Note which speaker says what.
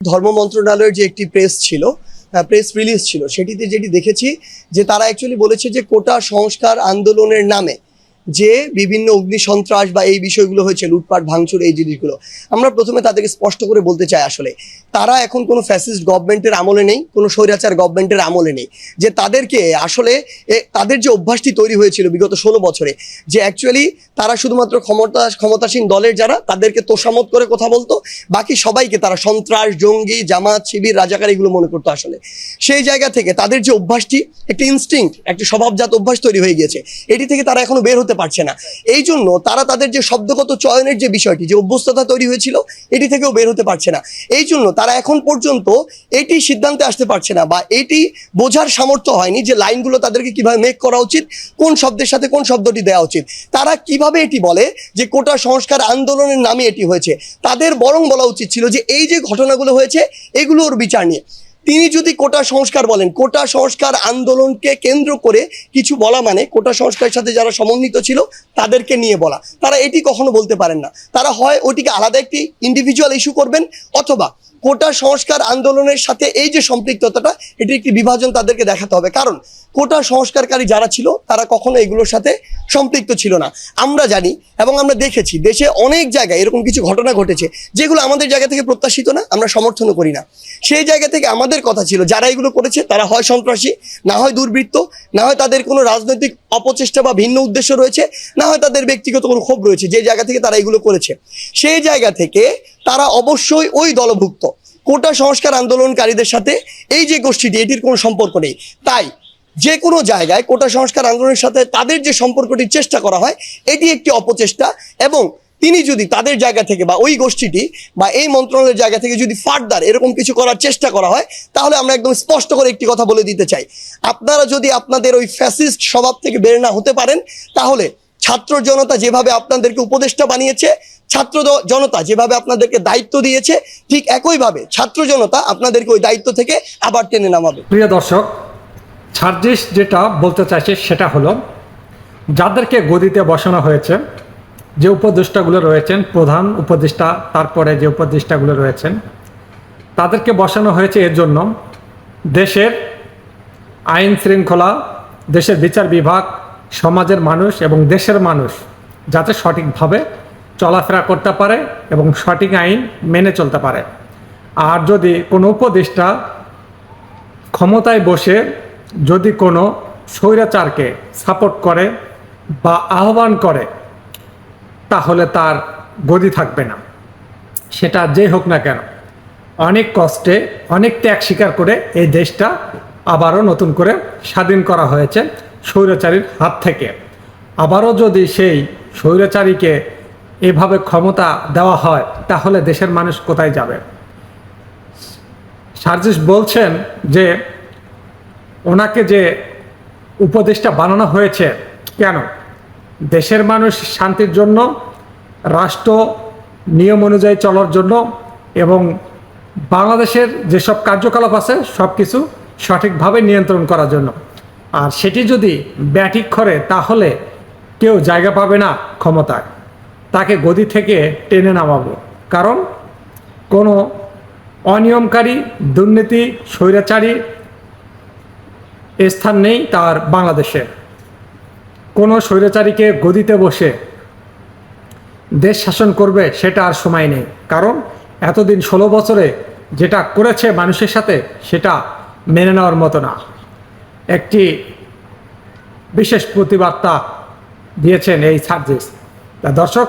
Speaker 1: ধর্ম মন্ত্রণালয়ের যে একটি প্রেস ছিল প্রেস রিলিজ ছিল, সেটিতে যেটি দেখেছি যে তারা অ্যাকচুয়ালি বলেছে যে কোটা সংস্কার আন্দোলনের নামে যে বিভিন্ন অগ্নি সন্ত্রাস বা এই বিষয়গুলো হয়েছে, লুটপাট, ভাঙচুর, এই জিনিসগুলো। আমরা প্রথমে তাদেরকে স্পষ্ট করে বলতে চাই আসলে, তারা এখন কোনো ফ্যাসিস্ট গভর্নমেন্টের আমলে নেই, কোনো স্বৈরাচার গভর্নমেন্টের আমলে নেই। যে তাদেরকে আসলে তাদের যে অভ্যাসটি তৈরি হয়েছিল বিগত ষোলো বছরে, যে অ্যাকচুয়ালি তারা শুধুমাত্র ক্ষমতা, ক্ষমতাসীন দলের যারা, তাদেরকে তোষামত করে কথা বলতো, বাকি সবাইকে তারা সন্ত্রাস, জঙ্গি, জামাত, শিবির, রাজাকার এগুলো মনে করতো আসলে। সেই জায়গা থেকে তাদের যে অভ্যাসটি, একটি ইনস্টিংক্ট একটি স্বভাবজাত অভ্যাস তৈরি হয়ে গিয়েছে, এটি থেকে তারা এখনও বের হতে পারছে না। এই জন্য তারা তাদের যে শব্দগত চয়নের যে বিষয়টি, যে অভ্যস্ততা তৈরি হয়েছিল, এটি থেকেও বের হতে পারছে না। এই জন্য তারা এখন পর্যন্ত এটি সিদ্ধান্তে আসতে পারছে না বা এটি বোঝার সামর্থ্য হয়নি যে লাইনগুলো তাদেরকে কীভাবে মেক করা উচিত, কোন শব্দের সাথে কোন শব্দটি দেওয়া উচিত। তারা কীভাবে এটি বলে যে কোটা সংস্কার আন্দোলনের নামে এটি হয়েছে? তাদের বরং বলা উচিত ছিল যে এই যে ঘটনাগুলো হয়েছে, এগুলোর বিচার নিয়ে। তিনি যদি কোটা সংস্কার বলেন, কোটা সংস্কার আন্দোলনকে কেন্দ্র করে কিছু বলা মানে কোটা সংস্কারের সাথে যারা সমন্বিত ছিল, তাদেরকে নিয়ে বলা। তারা এটি কখনো বলতে পারেন না। তারা হয় ওটিকে আলাদা একটি ইন্ডিভিজুয়াল ইস্যু করবেন, অথবা কোটা সংস্কার আন্দোলনের সাথে এই যে সম্পৃক্ততাটা, এটি একটি বিভাজন তাদেরকে দেখাতে হবে। কারণ কোটা সংস্কারকারী যারা ছিল, তারা কখনো এগুলোর সাথে সম্পৃক্ত ছিল না। আমরা জানি এবং আমরা দেখেছি, দেশে অনেক জায়গায় এরকম কিছু ঘটনা ঘটেছে, যেগুলো আমাদের জায়গা থেকে প্রত্যাশিত না, আমরা সমর্থনও করি না। সেই জায়গা থেকে আমাদের কথা ছিল, যারা এগুলো করেছে, তারা হয় সন্ত্রাসী, না হয় দুর্বৃত্ত, না হয় তাদের কোনো রাজনৈতিক অপচেষ্টা বা ভিন্ন উদ্দেশ্য রয়েছে, না হয় তাদের ব্যক্তিগত কোনো ক্ষোভ রয়েছে, যে জায়গা থেকে তারা এগুলো করেছে। সেই জায়গা থেকে তারা অবশ্যই ওই দলভুক্ত। কোটা সংস্কার আন্দোলনকারীদের সাথে এই যে গোষ্ঠীটি, এটির কোনো সম্পর্ক নেই। তাই যে কোনো জায়গায় কোটা সংস্কার আন্দোলনের সাথে তাদের যে সম্পর্কটির চেষ্টা করা হয়, এটি একটি অপচেষ্টা এবং তিনি যদি তাদের জায়গা থেকে বা ওই গোষ্ঠীটি বা এই মন্ত্রণালয়ের জায়গা থেকে যদি ফার্দার এরকম কিছু করার চেষ্টা করা হয়, তাহলে আমরা একদম স্পষ্ট করে একটি কথা বলে দিতে চাই। আপনারা যদি আপনাদের ওই ফ্যাসিস্ট স্বভাব থেকে বের না হতে পারেন, তাহলে ছাত্র জনতা যেভাবে আপনাদেরকে উপদেষ্টা বানিয়েছে ছাত্র জনতা যেভাবে আপনাদেরকে দায়িত্ব দিয়েছে, ঠিক একইভাবে ছাত্র জনতা আপনাদেরকে ওই দায়িত্ব থেকে আবার টেনে নামাবে।
Speaker 2: প্রিয় দর্শক সার্জিস যেটা বলতে চাইছে সেটা হলো, যাদেরকে গদিতে বসানো হয়েছে, যে উপদেষ্টাগুলো রয়েছেন, প্রধান উপদেষ্টা, তারপরে যে উপদেষ্টাগুলো রয়েছেন, তাদেরকে বসানো হয়েছে এর জন্য দেশের আইন শৃঙ্খলা, দেশের বিচার বিভাগ, সমাজের মানুষ এবং দেশের মানুষ যাতে সঠিকভাবে চলাফেরা করতে পারে এবং সঠিক আইন মেনে চলতে পারে। আর যদি কোনো উপদেষ্টা ক্ষমতায় বসে যদি কোনো স্বৈরাচারকে সাপোর্ট করে বা আহ্বান করে, তাহলে তার গদি থাকবে না। সেটা যে হোক না কেন, অনেক কষ্টে, অনেক ত্যাগ স্বীকার করে এই দেশটা আবারও নতুন করে স্বাধীন করা হয়েছে স্বৈরাচারীর হাত থেকে। আবারও যদি সেই স্বৈরাচারীকে এভাবে ক্ষমতা দেওয়া হয়, তাহলে দেশের মানুষ কোথায় যাবে? সার্জিস বলছেন যে ওনাকে যে উপদেষ্টা বানানো হয়েছে, কেন? দেশের মানুষ শান্তির জন্য, রাষ্ট্র নিয়ম অনুযায়ী চলার জন্য এবং বাংলাদেশের যেসব কার্যকলাপ আছে সব কিছু সঠিকভাবে নিয়ন্ত্রণ করার জন্য। আর সেটি যদি ব্যাটিক করে তাহলে কেউ জায়গা পাবে না ক্ষমতায়। তাকে গদি থেকে টেনে নামাবো। কারণ কোনো অনিয়মকারী, দুর্নীতি, স্বৈরাচারী স্থান নেই তার বাংলাদেশে। কোনো স্বৈরাচারীকে গদিতে বসে দেশ শাসন করবে সেটা আর সময় নেই। কারণ এতদিন ষোলো বছরে যেটা করেছে মানুষের সাথে সেটা মেনে নেওয়ার মতো না। একটি বিশেষ প্রতিবার্তা দিয়েছেন এই সার্জিস। তা দর্শক